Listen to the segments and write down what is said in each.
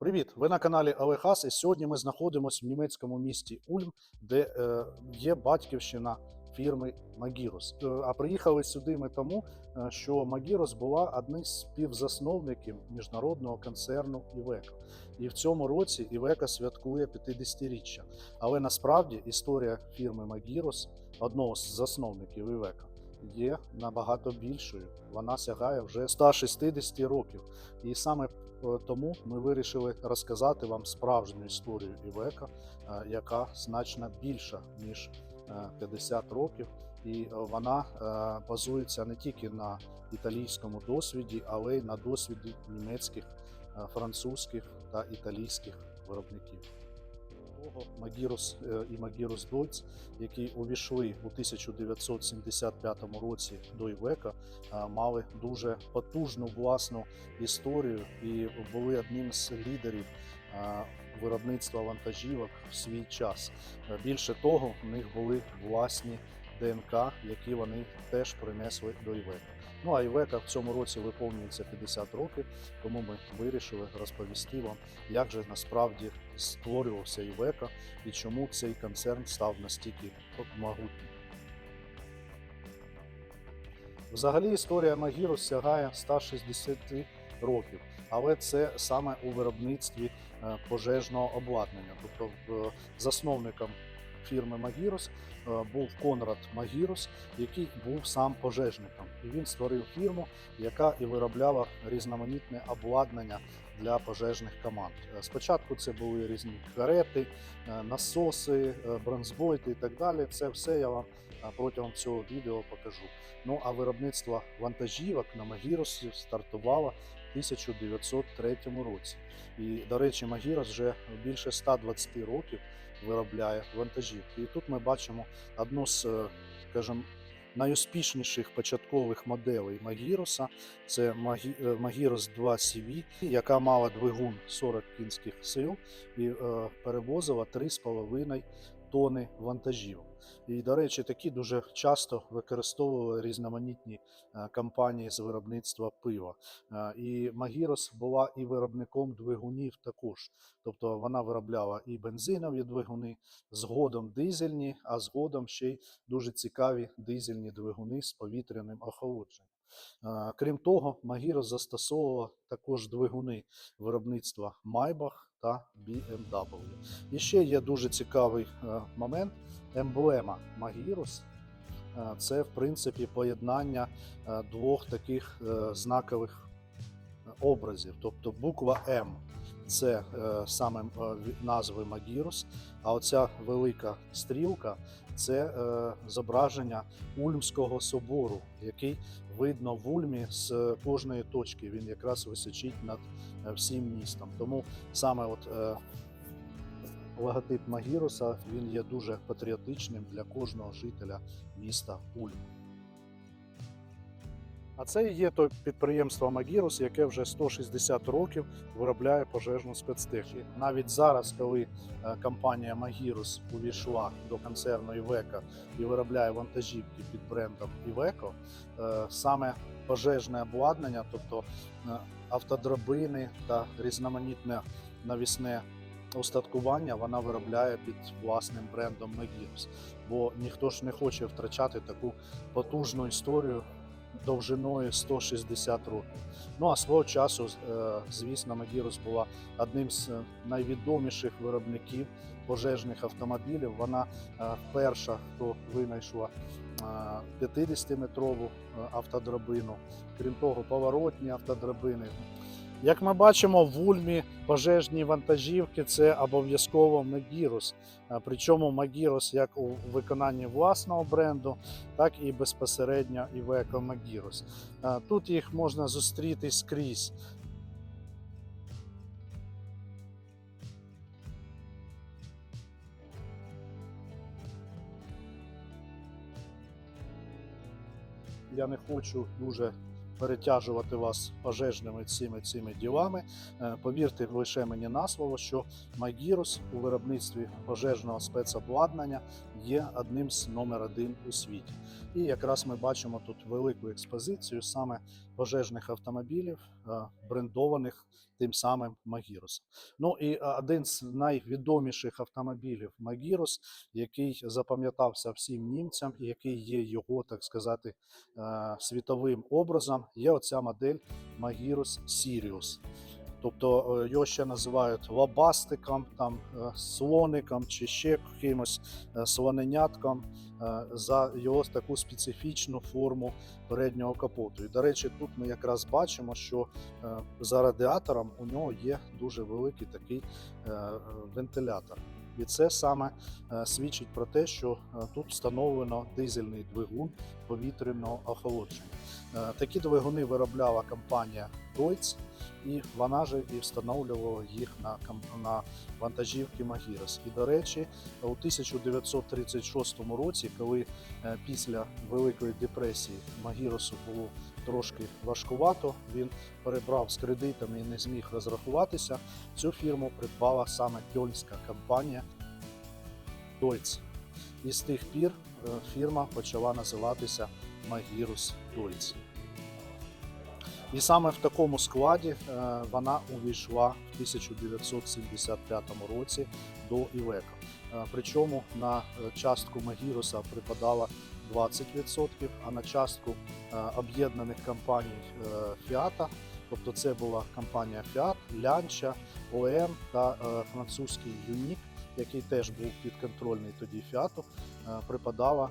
Привіт! Ви на каналі Алехас, і сьогодні ми знаходимося в німецькому місті Ульм, де е, є батьківщина фірми Магірус. Е, а приїхали сюди ми тому, е, що Магірус була одним з співзасновників міжнародного концерну Івека. І в цьому році Івека святкує 50-річчя. Але насправді історія фірми Магірус, одного з засновників Івека, є набагато більшою. Вона сягає вже 160 років. І саме Тому ми вирішили розказати вам справжню історію Івека, е, яка значно більша ніж е, 50 років, і е, вона е, базується не тільки на італійському досвіді, але й на досвіді німецьких, е, французьких та італійських виробників. Того Магірус е, і Магірус Дойц, які увійшли у 1975 році до Івека, е, мали дуже потужну власну історію і були одним з лідерів е, виробництва вантажівок в свій час. Більше того, в них були власні ДНК, які вони теж принесли до Івека. Ну а Івека в цьому році виповнюється 50 років, тому ми вирішили розповісти вам, як же насправді створювався Івека і чому цей концерн став настільки могутнім. Взагалі історія Магіру сягає 160 років, але це саме у виробництві е, пожежного обладнання. Тобто в- засновником фірми Магірус е, був Конрад Магірус, який був сам пожежником. І він створив фірму, яка і виробляла різноманітне обладнання для пожежних команд. Е, Спочатку це були різні карети, е, насоси, бронзбойти і так далі. Це все я вам протягом цього відео покажу. Ну а виробництво вантажівок на Магіросі стартувало в 1903 році. І, до речі, Магірос вже більше 120 років виробляє вантажівки. І тут ми бачимо одну з, е, скажімо, найуспішніших початкових моделей Магіроса. Це е, Магірос 2 CV, яка мала двигун 40 кінських сил і е, перевозила 3,5 тони вантажівок. І, до речі, такі дуже часто використовували різноманітні е, компанії з виробництва пива. Е, І Магірос була і виробником двигунів також. Тобто вона виробляла і бензинові двигуни, згодом дизельні, а згодом ще й дуже цікаві дизельні двигуни з повітряним охолодженням. Е, Крім того, Магірос застосовував також двигуни виробництва Maybach та BMW. І ще є дуже цікавий е, момент емблема Магірус. Е, Це, в принципі, поєднання е, двох таких знакових образів. Тобто буква М це е, саме е, назви Магірус, а оця велика стрілка це е, зображення Ульмського собору, який видно в Ульмі з кожної точки. Він якраз височить над всім містом. Тому саме от логотип Магіруса він є дуже патріотичним для кожного жителя міста Ульм. А це є то підприємство Магірус, яке вже 160 років виробляє пожежну спецтехніку. Навіть зараз, коли е, компанія Магірус увійшла до концерну Івека і виробляє вантажівки під брендом Івеко, е, саме пожежне обладнання, тобто е, автодрабини та різноманітне навісне устаткування, вона виробляє під власним брендом Магірус. Бо ніхто ж не хоче втрачати таку потужну історію довжиною 160 років. Ну а свого часу, е, звісно, Магірус була одним з е, найвідоміших виробників пожежних автомобілів. Вона е, перша, хто винайшла е, 50-метрову е, автодрабину, крім того, поворотні автодрабини. Як ми бачимо, в Ульмі пожежні вантажівки це обов'язково Магірус. Причому Магірус як у виконанні власного бренду, так і безпосередньо Івеко Магірус. Тут їх можна зустріти скрізь. Я не хочу дуже перетяжувати вас пожежними цими цими ділами. Е, Повірте лише мені на слово, що Магірус у виробництві пожежного спецобладнання є одним з номер один у світі. І якраз ми бачимо тут велику експозицію саме пожежних автомобілів, е, брендованих тим самим Магіросом. Ну і е, один з найвідоміших автомобілів Магірос, який запам'ятався всім німцям, і який є його, так сказати, світовим образом, є оця модель Magirus Sirius. Тобто е, його ще називають лабастиком, там, е, слоником чи ще якимось е, слоненятком за його таку специфічну форму переднього капоту. І, до речі, тут ми якраз бачимо, що за радіатором у нього є дуже великий такий вентилятор. І це саме е, свідчить про те, що е, тут встановлено дизельний двигун повітряного охолодження. Е, Такі двигуни виробляла компанія Deutz, і вона же і встановлювала їх на, на вантажівки Магірос. І, до речі, у 1936 році, коли е, після Великої депресії Магіросу було трошки важкувато, він перебрав з кредитами і не зміг розрахуватися. Цю фірму придбала саме кьольська компанія Deutz. І з тих пір е, фірма почала називатися Magirus Deutz. І саме в такому складі е, вона увійшла в 1975 році до Івека. Е, Причому на е, частку Магіруса припадало 20%, а на частку об'єднаних компаній Фіата, тобто це була компанія Fiat, Lancia, ОМ та французький Юнік, який теж був підконтрольний тоді Фіату, припадало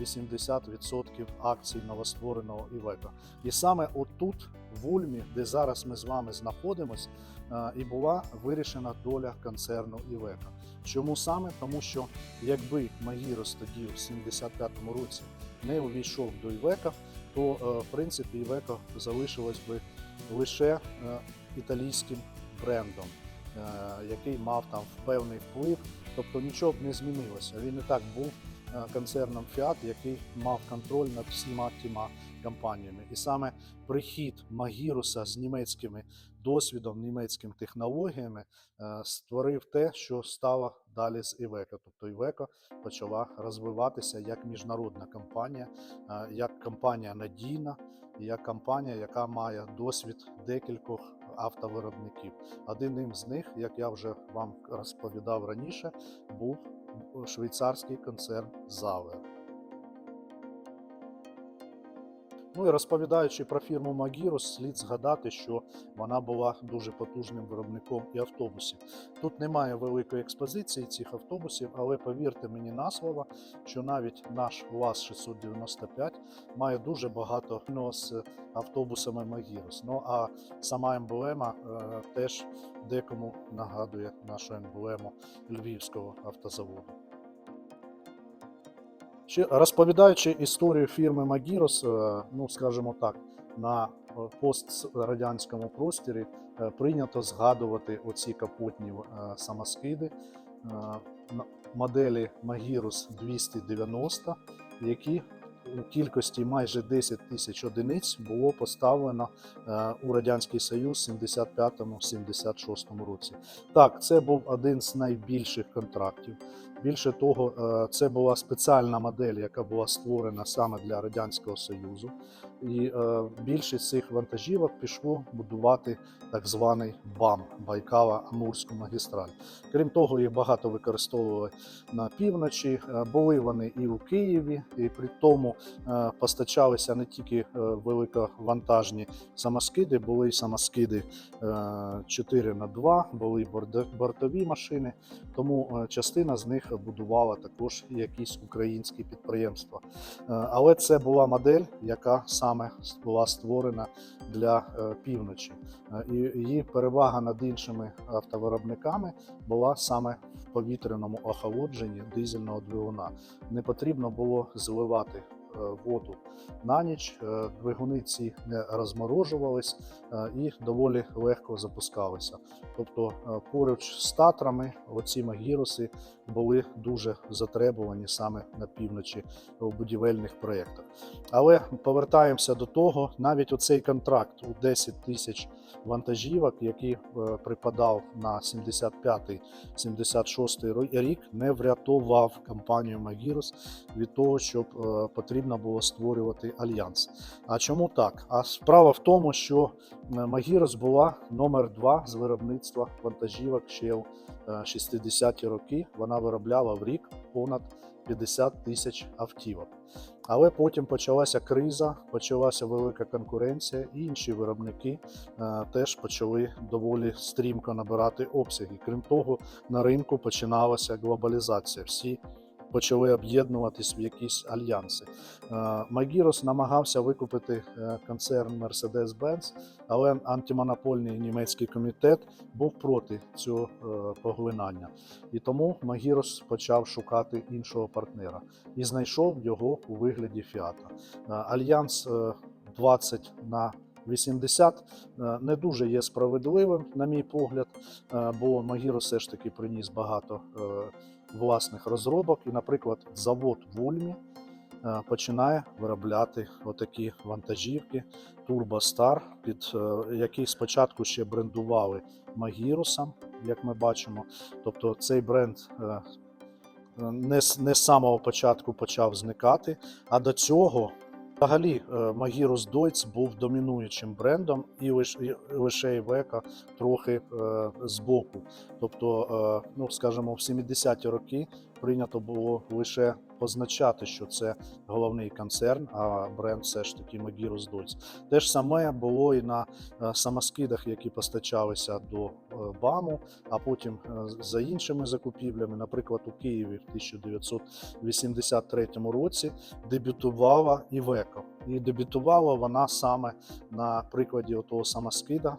80% акцій новоствореного Івека. І саме отут, в Ульмі, де зараз ми з вами знаходимось, е, і була вирішена доля концерну Івека. Чому саме? Тому що якби Магірос тоді в 75-му році не увійшов до Івека, то е, в принципі Івеко залишилось би лише е, італійським брендом, який мав там певний вплив, тобто нічого б не змінилося. Він і так був концерном Fiat, який мав контроль над всіма тіма компаніями. І саме прихід Магіруса з німецькими досвідом, німецькими технологіями е, створив те, що стало далі з Івеко. Тобто Івеко почала розвиватися як міжнародна компанія, е, як компанія надійна, як компанія, яка має досвід декількох автовиробників. Одним з них, як я вже вам розповідав раніше, був швейцарський концерн Зауер. Ну і розповідаючи про фірму Магірус, слід згадати, що вона була дуже потужним виробником і автобусів. Тут немає великої експозиції цих автобусів, але повірте мені на слово, що навіть наш УАЗ-695 має дуже багато з автобусами Магірус. Ну а сама емблема е, теж декому нагадує нашу емблему Львівського автозаводу. Розповідаючи історію фірми Магірос, е, ну скажімо так, на е, пострадянському просторі е, прийнято згадувати оці капотні самоскиди моделі Магірус 290, які у кількості майже 10 тисяч одиниць було поставлено е, у Радянський Союз в 75-76 році. Так, це був один з найбільших контрактів. Більше того, е, це була спеціальна модель, яка була створена саме для Радянського Союзу. І е, більшість цих вантажівок пішло будувати так званий БАМ Байкало-Амурську магістраль. Крім того, їх багато використовували на півночі. Е, Були вони і у Києві, і при тому е, постачалися не тільки е, великовантажні самоскиди, були й самоскиди 4 на 2 були бортові машини. Тому е, частина з них будувала також якісь українські підприємства. Е, Але це була модель, яка саме була створена для е, півночі. Е, І її перевага над іншими автовиробниками була саме в повітряному охолодженні дизельного двигуна. Не потрібно було зливати воду на ніч. е, Двигуни ці не розморожувались е, і доволі легко запускалися. Тобто е, поруч з татрами оці магіруси були дуже затребувані саме на півночі у будівельних проєктах. Але повертаємося до того, навіть оцей контракт у 10 тисяч вантажівок, який е, припадав на 75-76 рік, не врятував компанію Magirus від того, щоб е, потрібно потрібно було створювати альянс. А чому так? А справа в тому, що е, Магірос була номер два з виробництва вантажівок ще в е, 60-ті роки. Вона виробляла в рік понад 50 тисяч автівок. Але потім почалася криза, почалася велика конкуренція, і інші виробники е, теж почали доволі стрімко набирати обсяги. Крім того, на ринку починалася глобалізація. Всі почали об'єднуватись в якісь альянси. Е, Магірос намагався викупити е, концерн Mercedes-Benz, але антимонопольний німецький комітет був проти цього е, поглинання. І тому Магірос почав шукати іншого партнера і знайшов його у вигляді Фіата. Альянс е, 20 на 80 е, не дуже є справедливим, на мій погляд, бо Магіро все ж таки приніс багато власних розробок. І, наприклад, завод в Ульмі е, починає виробляти отакі вантажівки Turbo під е, які спочатку ще брендували Магірусом, як ми бачимо. Тобто цей бренд е, не, з- не самого початку почав зникати, а до цього. Взагалі, Магірус Deutz був домінуючим брендом, і лиш- лише Івека трохи е, збоку. Тобто, е, ну скажімо, в 70-ті роки прийнято було лише позначати, що це головний концерн, а бренд все ж таки Magirus Deutz. Те ж саме було і на е, самоскидах, які постачалися до е, БАМу, а потім е, за іншими закупівлями, наприклад, у Києві в 1983 році дебютувала Івеко. І дебютувала вона саме на прикладі того самоскида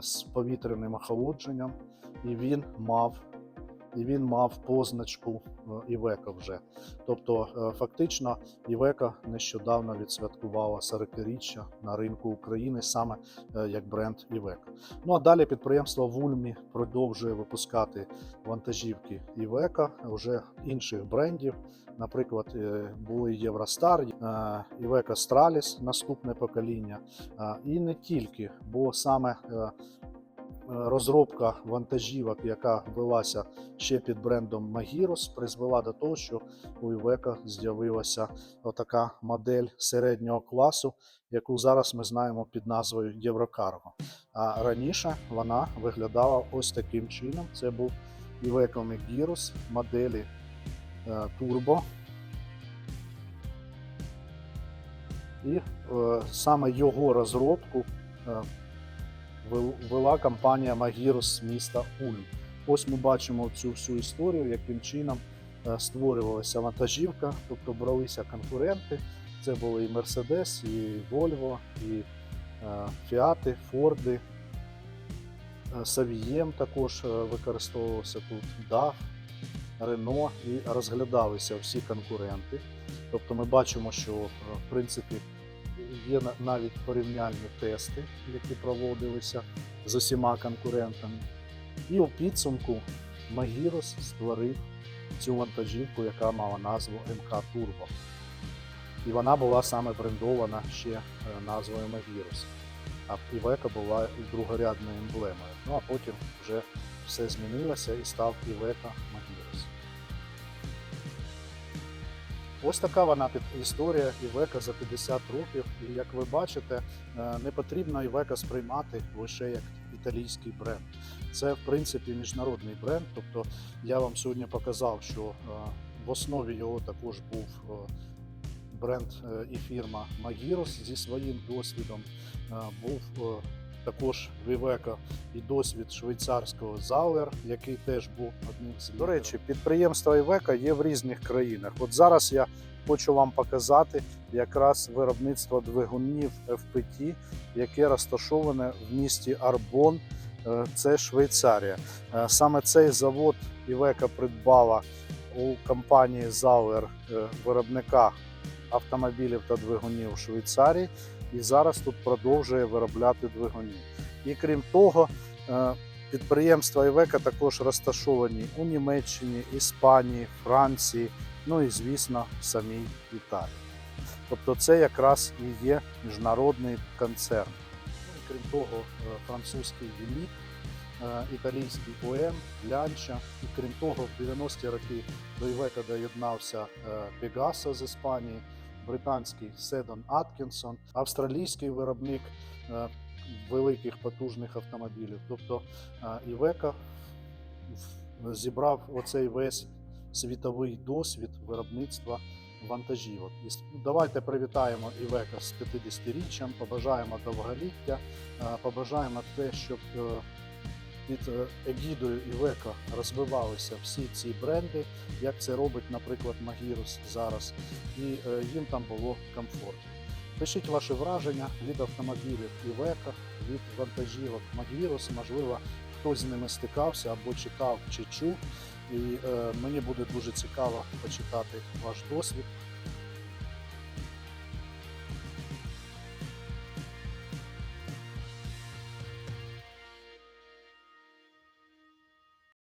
з повітряним охолодженням, і він мав. І він мав позначку е, Івека вже. Тобто, е, фактично, Івека нещодавно відсвяткувала 40-річчя на ринку України саме е, як бренд Івека. Ну а далі підприємство в Ульмі продовжує випускати вантажівки Івека вже інших брендів. Наприклад, були Євростар, Івека Страліс, наступне покоління. І не тільки, бо саме розробка вантажівок, яка велася ще під брендом Магірос, призвела до того, що у Івека з'явилася отака модель середнього класу, яку зараз ми знаємо під назвою Єврокарго. А раніше вона виглядала ось таким чином. Це був Iveco Megirus моделі е, Turbo. І е, саме його розробку е, вела компанія Magirus з міста Ульм. Ось ми бачимо цю всю історію, яким чином е, створювалася вантажівка, тобто бралися конкуренти. Це були і Mercedes, і Volvo, і е, Фіати, Форди. Е, Савієм також використовувався тут, DAF, Renault і розглядалися всі конкуренти. Тобто ми бачимо, що в принципі є навіть порівняльні тести, які проводилися з усіма конкурентами. І у підсумку Magirus створив цю вантажівку, яка мала назву МК Turbo. І вона була саме брендована ще е, назвою Magirus. А Івека була другорядною емблемою. Ну а потім вже все змінилося і став Івека Magirus. Ось така вона історія Івека за 50 років. І як ви бачите, е, не потрібно Івека сприймати лише як італійський бренд. Це в принципі міжнародний бренд. Тобто я вам сьогодні показав, що е, в основі його також був е, бренд і фірма Magirus зі своїм досвідом. Був також в Івека і досвід швейцарського Зауер, який теж був одним з до речі, підприємства Івека є в різних країнах. От зараз я хочу вам показати якраз виробництво двигунів FPT, яке розташоване в місті Арбон. Е, Це Швейцарія. Е, Саме цей завод Івека придбала у компанії Зауер е, виробника автомобілів та двигунів у Швейцарії і зараз тут продовжує виробляти двигунів. І крім того, е, підприємства Івека також розташовані у Німеччині, Іспанії, Франції, ну і звісно, в самій Італії. Тобто це якраз і є міжнародний концерн. Ну, і крім того, е, французький Вілік, е, італійський ОМ, Лянча. І крім того, в 90-ті роки до Івека доєднався Пегаса з Іспанії. Британський Седон Аткінсон, австралійський виробник е, великих потужних автомобілів. Тобто е, Івека зібрав оцей весь світовий досвід виробництва вантажівок. І давайте привітаємо Івека з 50-річчям, побажаємо довголіття, е, побажаємо те, щоб під е, егідою Івека розвивалися всі ці бренди, як це робить, наприклад, Магірус зараз, і е, їм там було комфортно. Пишіть ваші враження від автомобілів Івека, від вантажівок Магірус. Можливо, хтось з ними стикався або читав чи чув. І е, мені буде дуже цікаво почитати ваш досвід.